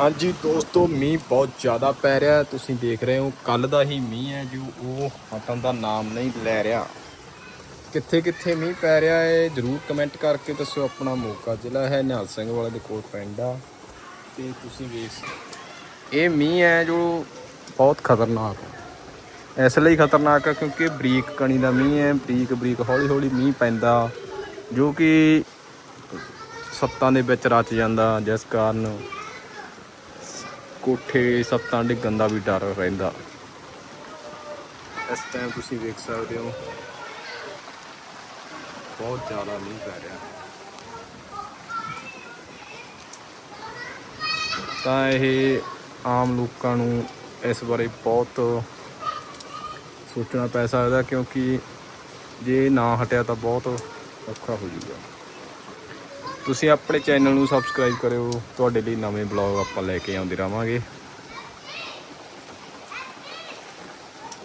ਹਾਂਜੀ ਦੋਸਤੋ, ਮੀਂਹ ਬਹੁਤ ਜ਼ਿਆਦਾ ਪੈ ਰਿਹਾ ਤੁਸੀਂ ਦੇਖ ਰਹੇ ਹੋ ਕੱਲ ਦਾ ਹੀ ਮੀਂਹ ਹੈ ਜੋ ਉਹ ਹਟਣ ਦਾ ਨਾਮ ਨਹੀਂ ਲੈ ਰਿਹਾ। ਕਿੱਥੇ ਕਿੱਥੇ ਮੀਂਹ ਪੈ ਰਿਹਾ ਹੈ, ਜਰੂਰ ਕਮੈਂਟ ਕਰਕੇ ਦੱਸੋ ਆਪਣਾ ਮੋਗਾ ਜ਼ਿਲ੍ਹਾ ਹੈ, ਨਿਹਾਲ ਸਿੰਘ ਵਾਲੇ ਦੇ ਕੋਲ ਪਿੰਡ ਆ। ਤੇ ਤੁਸੀਂ ਵੇਖ ਇਹ ਮੀਂਹ ਹੈ ਜੋ ਬਹੁਤ ਖਤਰਨਾਕ ਹੈ। ਇਸ ਲਈ ਖਤਰਨਾਕ ਹੈ ਕਿਉਂਕਿ ਬਰੀਕ ਕਣੀ ਦਾ ਮੀਂਹ ਹੈ, ਬਰੀਕ ਬਰੀਕ ਹੌਲੀ ਹੌਲੀ ਮੀਂਹ ਪੈਂਦਾ, ਜੋ ਕਿ ਸੱਤਾਂ ਦੇ ਵਿੱਚ ਰਚ ਜਾਂਦਾ, ਜਿਸ ਕਾਰਨ ਕੋਠੇ ਸੱਤਾਂ ਡਿੱਗਣ ਦਾ ਵੀ ਡਰ ਰਹਿੰਦਾ। ਇਸ ਟਾਈਮ ਤੁਸੀਂ ਵੇਖ ਸਕਦੇ ਹੋ। ਬਹੁਤ ਜ਼ਿਆਦਾ ਮੀਂਹ ਪੈ ਰਿਹਾ। ਤਾਂ ਇਹ ਆਮ ਲੋਕਾਂ ਨੂੰ ਇਸ ਬਾਰੇ ਬਹੁਤ ਸੋਚਣਾ ਪੈ ਸਕਦਾ ਕਿਉਂਕਿ ਜੇ ਨਾ ਹਟਿਆ ਤਾਂ ਬਹੁਤ ਔਖਾ ਹੋ ਜਾਊਗਾ। ਤੁਸੀਂ ਆਪਣੇ ਚੈਨਲ ਨੂੰ ਸਬਸਕ੍ਰਾਈਬ ਕਰਿਓ। ਤੁਹਾਡੇ ਲਈ ਨਵੇਂ ਬਲੌਗ ਆਪਾਂ ਲੈ ਕੇ ਆਉਂਦੇ ਰਵਾਂਗੇ